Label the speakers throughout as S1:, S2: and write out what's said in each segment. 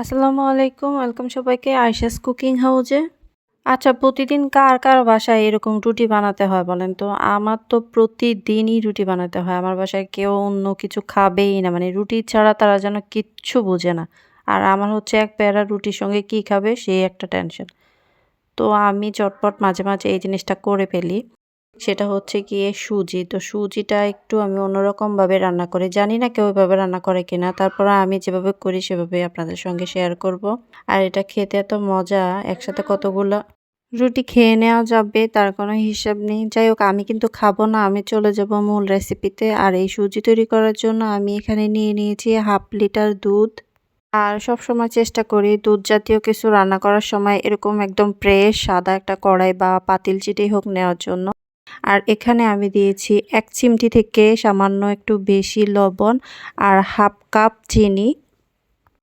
S1: আসসালামু আলাইকুম, ওয়েলকাম সবাইকে আয়শাস কুকিং হাউজে। আচ্ছা প্রতিদিন কার কার বাসায় এরকম রুটি বানাতে হয় বলেন তো? আমার তো প্রতিদিনই রুটি বানাতে হয়। আমার বাসায় কেউ অন্য কিছু খাবেই না। মানে রুটি ছাড়া তারা যেন কিচ্ছু বোঝে না। আর আমার হচ্ছে এক প্যারা রুটির সঙ্গে কি খাবে সেই একটা টেনশন তো আমি চটপট মাঝে মাঝে এই জিনিসটা করে ফেলি। সেটা হচ্ছে গিয়ে সুজি। তো সুজিটা একটু আমি অন্যরকমভাবে রান্না করি। জানি না কেউ ওইভাবে রান্না করে কিনা। তারপর আমি যেভাবে করি সেভাবে আপনাদের সঙ্গে শেয়ার করব। আর এটা খেতে এত মজা, একসাথে কতগুলো রুটি খেয়ে নেওয়া যাবে তার কোনো হিসাব নেই। যাই হোক, আমি কিন্তু খাব না। আমি চলে যাব মূল রেসিপিতে আর এই সুজি তৈরি করার জন্য আমি এখানে নিয়ে নিয়েছি হাফ লিটার দুধ। আর সব সময় চেষ্টা করি দুধ জাতীয় কিছু রান্না করার সময় এরকম একদম ফ্রেশ সাদা একটা কড়াই বা পাতিল চিটেই হোক নেওয়ার জন্য। আর এখানে আমি দিয়েছি এক চিমটি থেকে সামান্য একটু বেশি লবণ আর হাফ কাপ চিনি।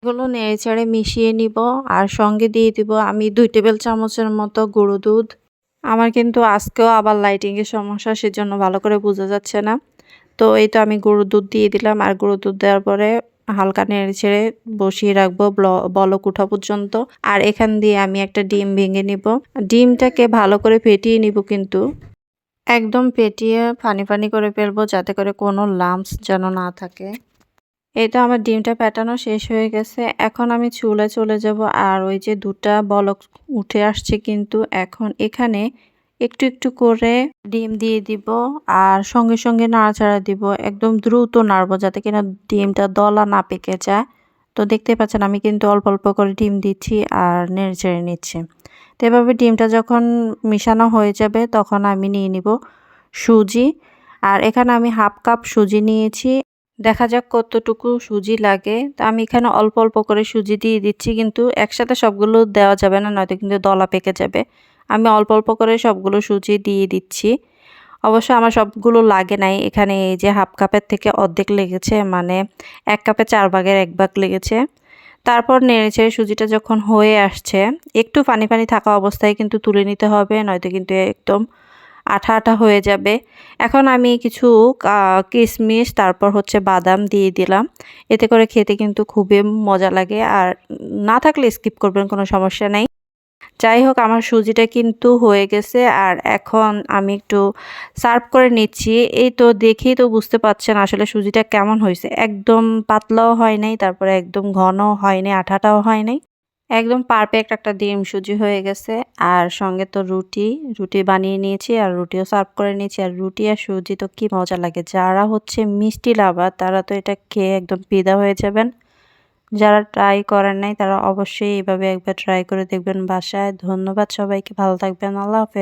S1: এগুলো নেড়েচেড়ে মিশিয়ে নিব আর সঙ্গে দিয়ে দিব আমি দুই টেবিল চামচের মতো গুঁড়ো দুধ। আমার কিন্তু আজকেও আবার লাইটিংয়ের সমস্যা, সেজন্য ভালো করে বোঝা যাচ্ছে না। তো এই তো আমি গুঁড়ো দুধ দিয়ে দিলাম আর গুঁড়ো দুধ দেওয়ার পরে হালকা নেড়ে ছেড়ে বসিয়ে রাখব বলক উঠা পর্যন্ত। আর এখান দিয়ে আমি একটা ডিম ভেঙে নিব। ডিমটাকে ভালো করে ফেটিয়ে নিব কিন্তু। একদম পেটিয়ে ফানি ফানি করে ফেলব যাতে করে কোনো লাম্পস যেন না থাকে। এই তো আমার ডিমটা পেটানো শেষ হয়ে গেছে। এখন আমি চুলে চলে যাব আর ওই যে দুটা বলক উঠে আসছে কিন্তু এখন এখানে একটু একটু করে ডিম দিয়ে দিব আর সঙ্গে সঙ্গে নাড়াচাড়া দিব। একদম দ্রুত নাড়বো যাতে কিনা ডিমটা দলা না পেকে যায়। তো দেখতে পাচ্ছেন আমি কিন্তু অল্প অল্প করে ডিম দিচ্ছি আর নেড়ে চেড়ে নিচ্ছি। তো এভাবে ডিমটা যখন মিশানো হয়ে যাবে, তখন আমি নিয়ে নিব সুজি। আর এখানে আমি হাফ কাপ সুজি নিয়েছি। দেখা যাক কতটুকু সুজি লাগে। তো আমি এখানে অল্প অল্প করে সুজি দিয়ে দিচ্ছি, কিন্তু একসাথে সবগুলো দেওয়া যাবে না, নয়তো কিন্তু দলা পেকে যাবে। আমি অল্প অল্প করে সবগুলো সুজি দিয়ে দিচ্ছি। অবশ্য আমার সবগুলো লাগে নাই। এখানে এই যে হাফ কাপের থেকে অর্ধেক লেগেছে মানে এক কাপে চার ভাগের এক ভাগ লেগেছে। তারপর নেড়েছে সুজিটা যখন হয়ে আসছে, একটু পানি পানি থাকা অবস্থায় কিন্তু তুলে নিতে হবে, নয়তো কিন্তু একদম আঠা আঠা হয়ে যাবে। এখন আমি কিছু কিশমিশ, তারপর হচ্ছে বাদাম দিয়ে দিলাম। এতে করে খেতে কিন্তু খুবই মজা লাগে। আর না থাকলে স্কিপ করবেন, কোনো সমস্যা নেই। যাই হোক আমার সুজিটা কিন্তু হয়ে গেছে আর এখন আমি একটু সার্ভ করে নিচ্ছি। এই তো দেখেই তো বুঝতে পারছেন আসলে সুজিটা কেমন হয়েছে। একদম পাতলাও হয় নাই, তারপরে একদম ঘনও হয় নাই, আঠাটাও হয় নাই। একদম পারফেক্ট একটা ডিম সুজি হয়ে গেছে। আর সঙ্গে তো রুটি রুটি বানিয়ে নিয়েছি আর রুটিও সার্ভ করে নিয়েছি। আর রুটি আর সুজি তো কি মজা লাগে, যারা হচ্ছে মিষ্টি লাভার, তারা তো এটা খেয়ে একদম পিদা হয়ে যাবেন। যারা ট্রাই করেন নাই তারা অবশ্যই এভাবে একবার ট্রাই করে দেখবেন বাসায়। ধন্যবাদ সবাইকে, ভালো থাকবেন, আল্লাহ হাফেজ।